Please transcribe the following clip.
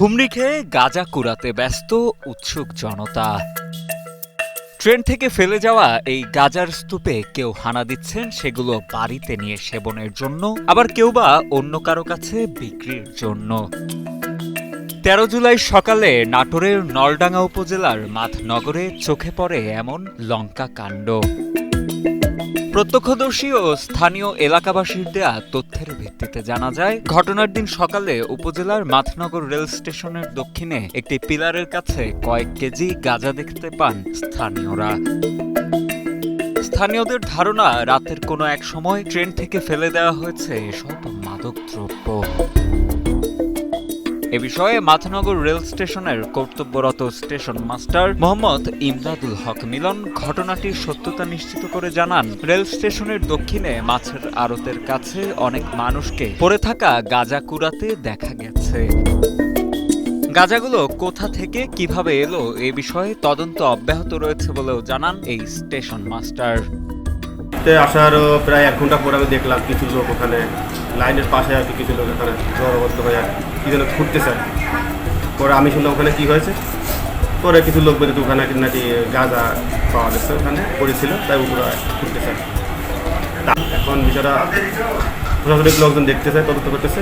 হুমড়ি খেয়ে গাজা কুড়াতে ব্যস্ত উৎসুক জনতা। ট্রেন থেকে ফেলে যাওয়া এই গাজার স্তূপে কেউ হানা দিচ্ছেন, সেগুলো বাড়িতে নিয়ে সেবনের জন্য। আবার কেউ বা অন্য কারও কাছে বিক্রির জন্য। তেরো জুলাই সকালে নাটোরের নলডাঙ্গা উপজেলার মাধনগরে চোখে পড়ে এমন লঙ্কা কাণ্ড। প্রত্যক্ষদর্শী ও স্থানীয় এলাকাবাসীর দেয়া তথ্যের ভিত্তিতে জানা যায়, ঘটনার দিন সকালে উপজেলার মাথনগর রেল স্টেশনের দক্ষিণে একটি পিলারের কাছে কয়েক কেজি গাঁজা দেখতে পান স্থানীয়রা। স্থানীয়দের ধারণা, রাতের কোনো এক সময় ট্রেন থেকে ফেলে দেওয়া হয়েছে এসব মাদক দ্রব্য এ বিষয়ে মাথানগর রেল স্টেশনের কর্তব্যরত স্টেশন মাস্টার মোহাম্মদ ইমদাদুল হক মিলন ঘটনাটির সত্যতা নিশ্চিত করে জানান। রেল স্টেশনের দক্ষিণে মাছের আড়তের কাছে অনেক মানুষকে পড়ে থাকা গাজা কুড়াতে দেখা গেছে। গাজাগুলো কোথা থেকে কীভাবে এলো এ বিষয়ে তদন্ত অব্যাহত রয়েছে বলেও জানান এই স্টেশন মাস্টার। আসার প্রায় এক ঘণ্টা পরে আমি দেখলাম কিছু লোক ওখানে লাইনের পাশে আর কি কিছু লোক এখানে জড়বদ্ধ হয়ে আর কি যেন ঘুরতেছে আর পরে আমি শুনলাম ওখানে কী হয়েছে? পরে কিছু লোক বেরোতে ওখানে নাকি গাঁজা পাওয়া গেছে ওখানে, পড়েছিল, তাই ঘুরতেছে চায় এখন বিষয়টা প্রশাসনিক লোকজন দেখতেছে, তদন্ত করতেছে।